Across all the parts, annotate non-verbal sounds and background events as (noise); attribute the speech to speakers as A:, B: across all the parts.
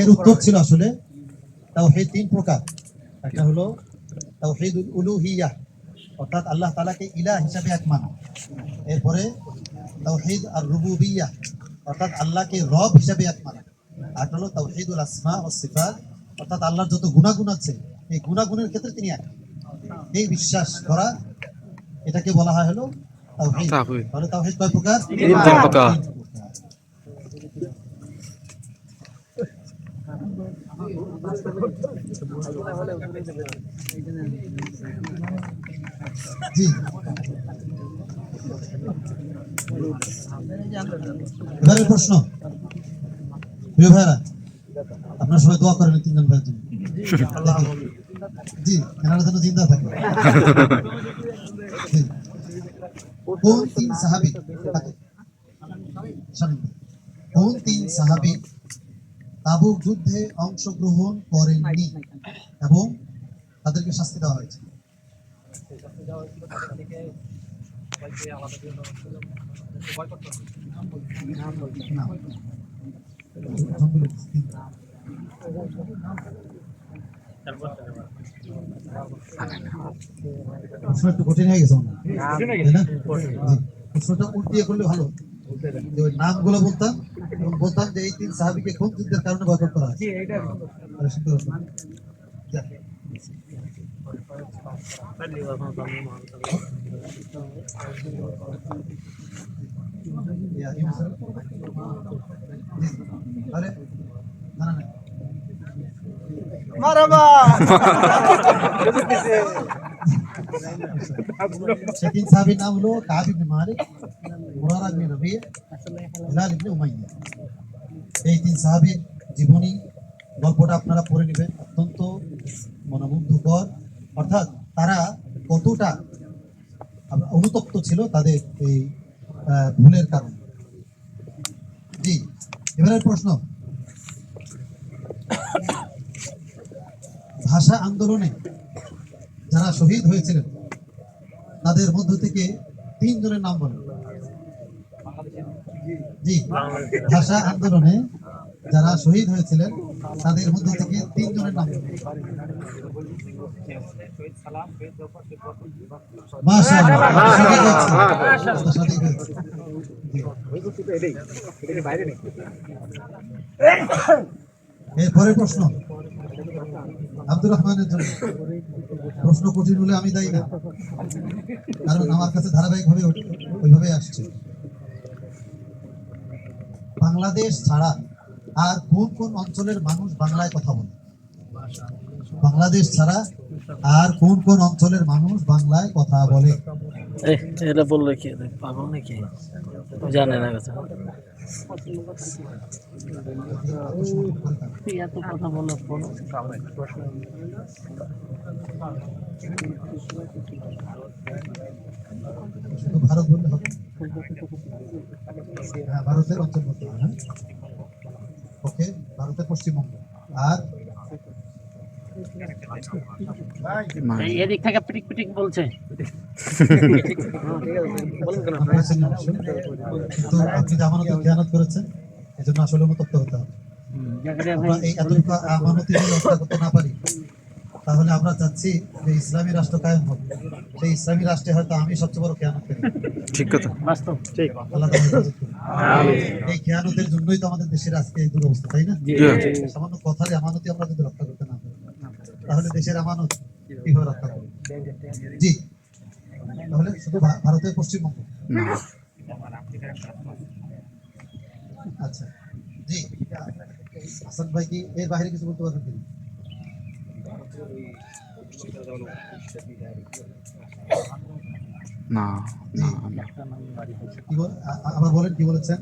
A: এর উত্তর ছিল আসলে তাওহীদ তিন প্রকার। একটা হলো তাওহীদ উলুহিয়া, অর্থাৎ আল্লাহ তাআলাকে ইলা হিসাবে এক মানা। এরপরে তাওহীদ আর রুবু রুবুবিয়া অর্থাৎ আল্লাহকে রব হিসাবে এক মানা। আর হলো তাওহীদুল আসমা ও সিফাত অর্থাৎ আল্লাহর যত গুণাগুণ আছে এই গুণাগুণের ক্ষেত্রে তিনি এক। এই বিশ্বাস করা এটাকে বলা হয় হলো। তাহলে তাওহীদ কয় প্রকার?
B: তিন প্রকার।
A: জি। এবারের প্রশ্ন। প্রিয় ভাইরা আপনারা সবাই দোয়া করেন তিনজন ভাইয়ের জন্য। জি এনারা যেন জিন্দা থাকে কোন তিন সাহাবি কোন তিন সাহাবি তাবুক যুদ্ধে অংশগ্রহণ করেননি এবং তাদেরকে শাস্তি দেওয়া হয়েছে। প্রশ্ন একটু কঠিন হয়ে গেছে। প্রশ্নটা উল্টিয়ে করলে ভালো। যে ওই নামগুলো বলতাম এবং বলতাম যে এই তিন সাহাবিকে কোন যুদ্ধের কারণে বয়কট করা হয়। তাহলে শুনতে পারতাম। যাক। ইয়া, ইমাম সাহেব? জি। আরে না না না সে তিন সাহাবীর জীবনী গল্পটা আপনারা পড়ে নেবেন অত্যন্ত মনোমুগ্ধকর অর্থাৎ তারা কতটা অনুতপ্ত ছিল তাদের এই ভুলের কারণে প্রশ্ন। ভাষা আন্দোলনে যারা শহীদ হয়েছিলেন, তাদের মধ্য থেকে তিনজনের নাম বলেন। জি, ভাষা আন্দোলনে যারা শহীদ হয়েছিলেন তাদের মধ্যে থেকে তিনজনের নাম। এরপরের প্রশ্ন। আব্দুর রহমানের জন্য। প্রশ্ন কঠিন হলে আমি দায়ী না। কারণ আমার কাছে ধারাবাহিকভাবে ওই- ওইভাবে আসছে। বাংলাদেশ ছাড়া আর কোন কোন অঞ্চলের মানুষ বাংলায় কথা বলে? বাংলাদেশ ছাড়া আর কোন কোন অঞ্চলের মানুষ বাংলায় কথা বলে?
C: এটা বললে কি? পাগল নাকি? জানে না কথা।
A: ভারত বললে হবে। হ্যাঁ ভারতের অঞ্চল হ্যাঁ। ওকে ভারতের পশ্চিমবঙ্গ। আর?
C: এদিক থেকে পিটিক পিটিক বলছে।
A: আপনারা ছিলেন অবশ্যই। কিন্তু আপনি যে খেয়ানত করেছেন এজন্য আসলে অনুতপ্ত হতে হবে। আমরা এই এতটুকু আমানতি করতে না পারি তাহলে আমরা চাচ্ছি যে ইসলামী রাষ্ট্র কায়েম হবে সেই ইসলামী রাষ্ট্রে হয়তো আমি সবচেয়ে বড় খেয়ানত করি।
B: ঠিক কথা।
C: বাস্তব।
A: আল্লাহ। এই খেয়ানতের জন্যই তো আমাদের দেশের আজকে এই দুরবস্থা তাই না? সামান্য কথার আমানতি আমরা যদি রক্ষা করতে না তাহলে দেশের আমানত কীভাবে রক্ষা করব? জি। তাহলে শুধু ভারতের পশ্চিমবঙ্গ? আচ্ছা। জি। হাসান ভাই কি এর বাইরে কিছু বলতে পারবেন
B: না না
A: আবার বলেন কি বলেছেন?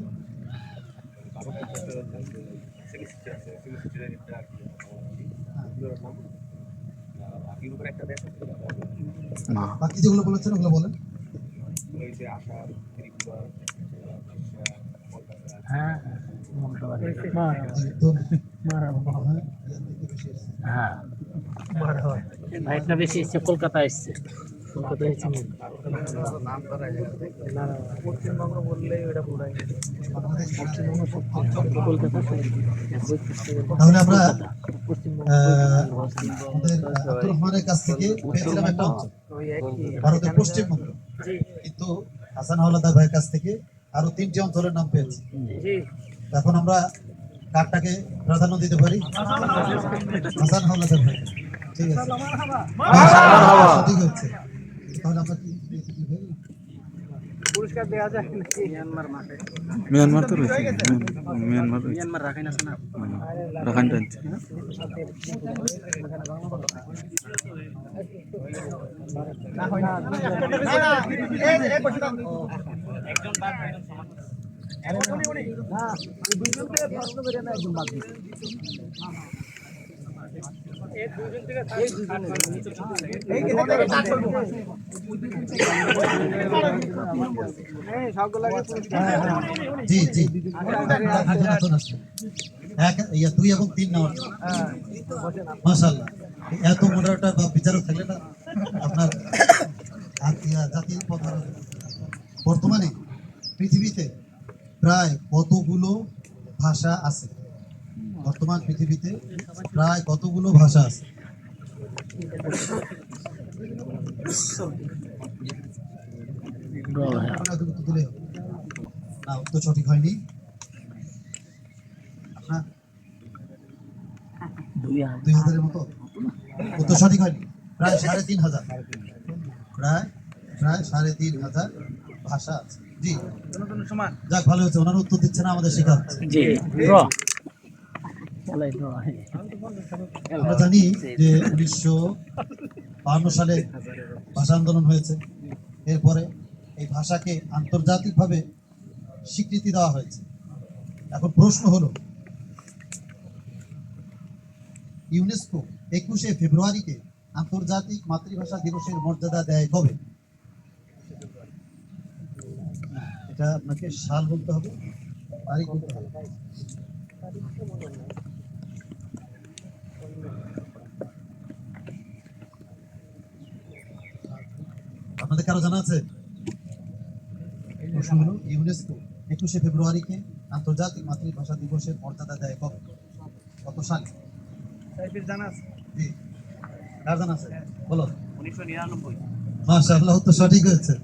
B: না।
A: বাকি যেগুলো বলেছেন ওগুলো বলেন।
C: হ্যাঁ
A: হয়। বেশি।
C: হ্যাঁ এসছে কলকাতা এসছে। কলকাতা পশ্চিমবঙ্গ বললেই ওটা পুরাই কলকাতা
A: তাহলে আমরা আমাদের কাছ থেকে পেয়েছিলাম একটা ভারতের পশ্চিমবঙ্গ কিন্তু হাসান হাওলাদার ভাইয়ের কাছ থেকে আরও তিনটি অঞ্চলের নাম পেয়েছি। এখন আমরা কারটাকে প্রাধান্য দিতে পারি। হাসান হাওলাদার ভাই ঠিক আছে। হচ্ছে।
C: পুরস্কার দেওয়া যায় মিয়ানমার মাঠে।
B: মিয়ানমার তো রয়েছে মিয়ান- মিয়ানমার
C: মিয়ানমার রাখাইন আছে না?
B: রাখাইন টানছে
A: ইয়া দুই এবং তিন নেওয়ার মাশাল্লাহ এত মোডারেটর বা বিচারক থাকলে না আপনার ইয়া জাতীয় পতাকা বর্তমানে পৃথিবীতে প্রায় কতগুলো ভাষা আছে বর্তমান পৃথিবীতে প্রায় কতগুলো ভাষা আছে। না উত্তর সঠিক হয়নি।
C: দুই
A: হাজারের মতো? উত্তর সঠিক হয়নি। প্রায় সাড়ে তিন হাজার। প্রায় প্রায় সাড়ে তিন হাজার ভাষা আছে। জি। যাক ভালো হয়েছে। ওনারা উত্তর দিচ্ছে না আমাদের শেখা হচ্ছে।
C: ড্র
A: আমরা জানি যে উনিশশো বাহান্ন সালে ভাষা আন্দোলন হয়েছে। এরপরে এই ভাষাকে আন্তর্জাতিকভাবে স্বীকৃতি দেওয়া হয়েছে। এখন প্রশ্ন হলো, ইউনেস্কো একুশে ফেব্রুয়ারিকে আন্তর্জাতিক মাতৃভাষা দিবসের মর্যাদা দেয় কবে? এটা আপনাকে সাল বলতে হবে, তারিখ বলতে হবে। কারও জানা আছে? প্রশ্ন হলো ইউনেস্কো একুশে ফেব্রুয়ারিকে আন্তর্জাতিক মাতৃভাষা দিবসের মর্যাদা দেয় কত? সালে? জি। কার জানা আছে? বলো।
C: উনিশশো নিরানব্বই।
A: মাশাআল্লাহ তো সঠিক হয়েছে।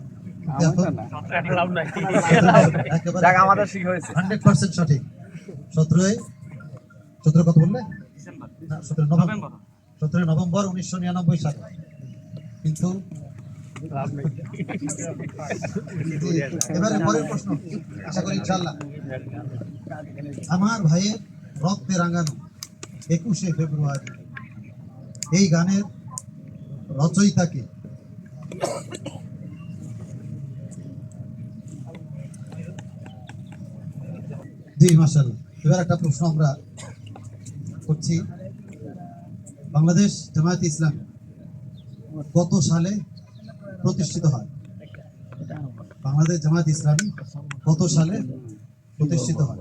C: আমাদের শিখ হয়েছে।
A: হান্ড্রেড পার্সেন্ট সঠিক। সতেরোই? সতেরো কত বললে? সতেরো নভেম্বর। সতেরোই নভেম্বর উনিশশো নিরানব্বই সালে। কিন্তু এবারে পরের প্রশ্ন, আশা করি ইনশাল্লাহ আমার ভাইয়ের রক্তে রাঙানো একুশে ফেব্রুয়ারি। এই গানের রচয়িতাকে জি মাসাল্লাহ এবার একটা প্রশ্ন আমরা করছি। বাংলাদেশ জামায়াত ইসলাম কত সালে প্রতিষ্ঠিত হয়। বাংলাদেশ জামায়াত ইসলামী কত সালে প্রতিষ্ঠিত হয়।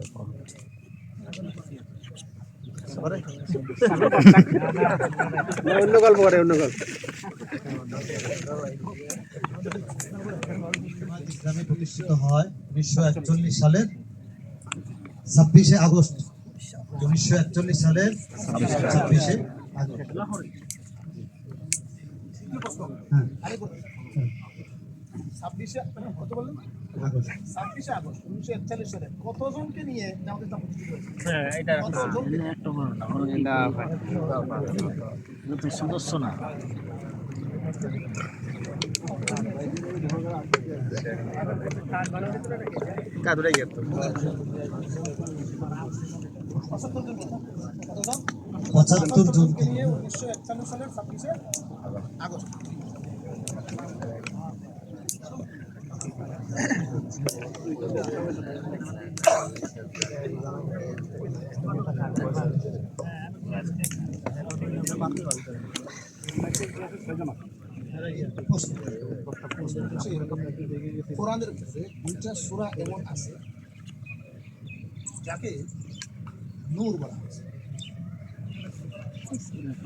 C: অন্য গল্প করে
A: প্রতিষ্ঠিত হয় উনিশশো একচল্লিশ সালের ছাব্বিশে আগস্ট। উনিশশো একচল্লিশ সালের ছাব্বিশে আগস্ট। হ্যাঁ।
D: ছাব্বিশে কত বললেন?
A: আগস্ট।
D: ছাব্বিশে আগস্ট উনিশশো একচল্লিশ সালে। কতজনকে নিয়ে ইসলাম প্রতিষ্ঠিত হয়েছে
C: হ্যাঁ না সদস্য না।
A: পঁচাত্তর জনকে।
D: নিয়ে উনিশশো একচল্লিশ সালের ছাব্বিশে আগস্ট। কোরআনের ক্ষেত্রে দুইটা সূরা এমন আছে যাকে নূর বলা হয়েছে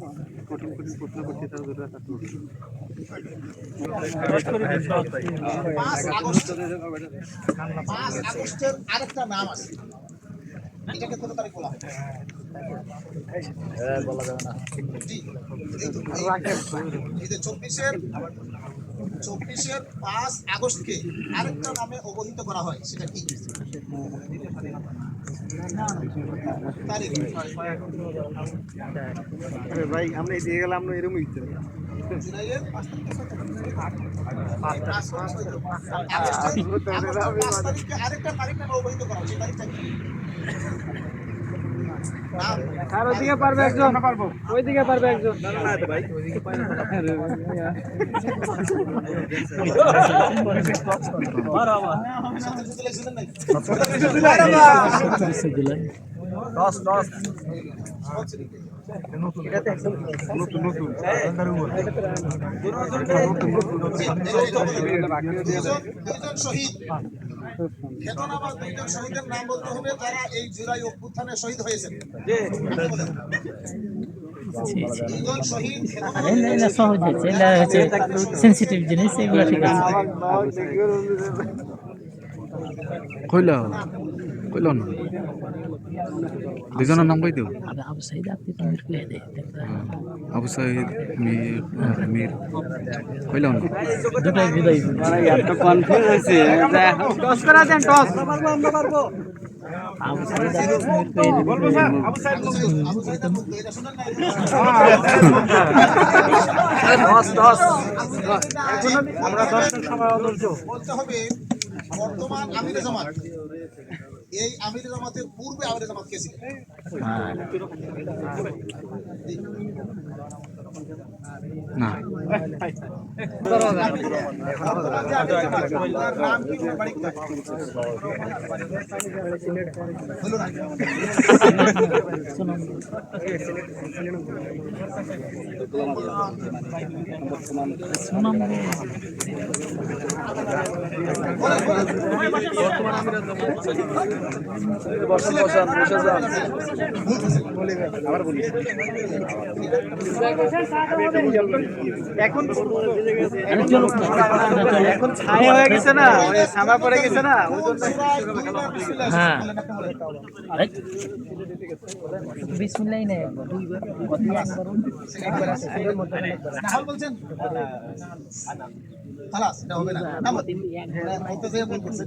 D: বলা হয়েছে সিনামুল কুরআন পাঁচ আগস্ট পাঁচ আগস্টের আরেকটা নাম আছে এটাকে কত তারিখ বলা হয় জি, এই তো, এই- এই চব্বিশের চব্বিশের পাঁচ আগস্টকে আরেকটা নামে অবহিত করা হয় সেটা কি? তারিখ।
E: ভাই আমরা এদিকে গেলাম আমরা এরকমই
D: আরেকটা তারিখ নামে অবহিত করা হয় সেই তারিখটা কি?
E: আর ওইদিকে পারবে একজন। পারব ওইদিকে পারবে একজন।
D: সাতাশে জুলাই শহীদের নাম বলতে হবে যারা এই জুলাই অভ্যুত্থানে শহীদ হয়েছেন
C: সহজ হচ্ছে সেন্সিটিভ জিনিস এগুলো ঠিক আছে
B: কইলা কইল না। দুজনের নাম কই দেব
C: আবে আবু সাইদ আপনি তো মির কইয়া দে
B: আবু সাইদ মীর মীর। কইলাম
C: দুটাই বিদায়
E: এত কনফিউজ হয়েছে। টস করা দেন টস
C: আবু সাইদ আপনি মির কইয়া দিবেন
D: আবু সাইদ আবু সাইদ আপু, এটা শুনেন নাই
E: আমরা দর্শক
D: বলতে হবে বর্তমান আমিরে জামাত। এই আমিরে জামাতের পূর্বে আমিরে জামাত কে ছিলেন
B: না।
D: বর্তমান (laughs) আমিরে জামাত, ওনার নাম কি ওনার বাড়ি কোথায়? হলো না
C: সুনাম
E: এখন এখন ছায়া হয়ে গেছে না ওই সামা পড়ে গেছে না ওই জন্য
D: সূরায় বিসমিল্লাহ
C: হ্যাঁ।
D: বলেন, একটা বলেন।
C: বিসমিল্লাহ নেই
D: বলছেন খালাস এটা হবে না। না বলতে বলতে ভুল করছে।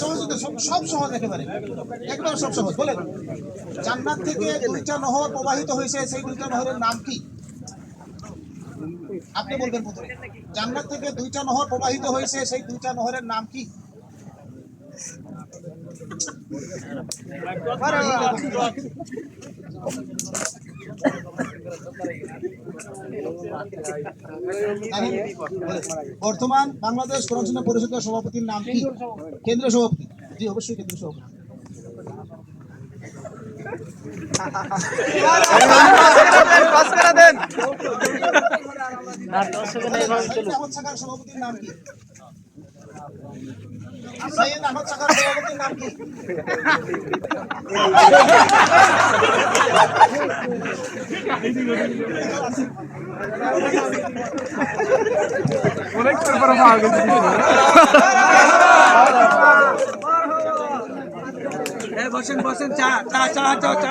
D: সহজ সব সব সহজ একেবারে। একবার সব সহজ বলেন। জান্নাত থেকে দুইটা নহর প্রবাহিত হয়েছে সেই দুইটা নহরের নাম কি? আপনি বলবেন প্রথমে। জান্নাত থেকে দুইটা নহর প্রবাহিত হয়েছে সেই দুইটা নহরের নাম কি? বর্তমান বাংলাদেশ কোরআন পরিষদের সভাপতির নাম কি? কেন্দ্রীয় সভাপতি। জি অবশ্যই কেন্দ্রীয় সভাপতি। সভাপতির নাম কি? সৈয়দ আহমদ সাকার সভাপতির নাম কি?
E: বসেন বসেন চা চা চা চা চা।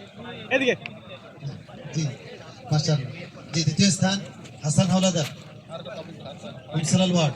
F: এদিকে।
A: জি দ্বিতীয় স্থান হাসান হাওলাদার ইনসালাল ওয়ার্ড।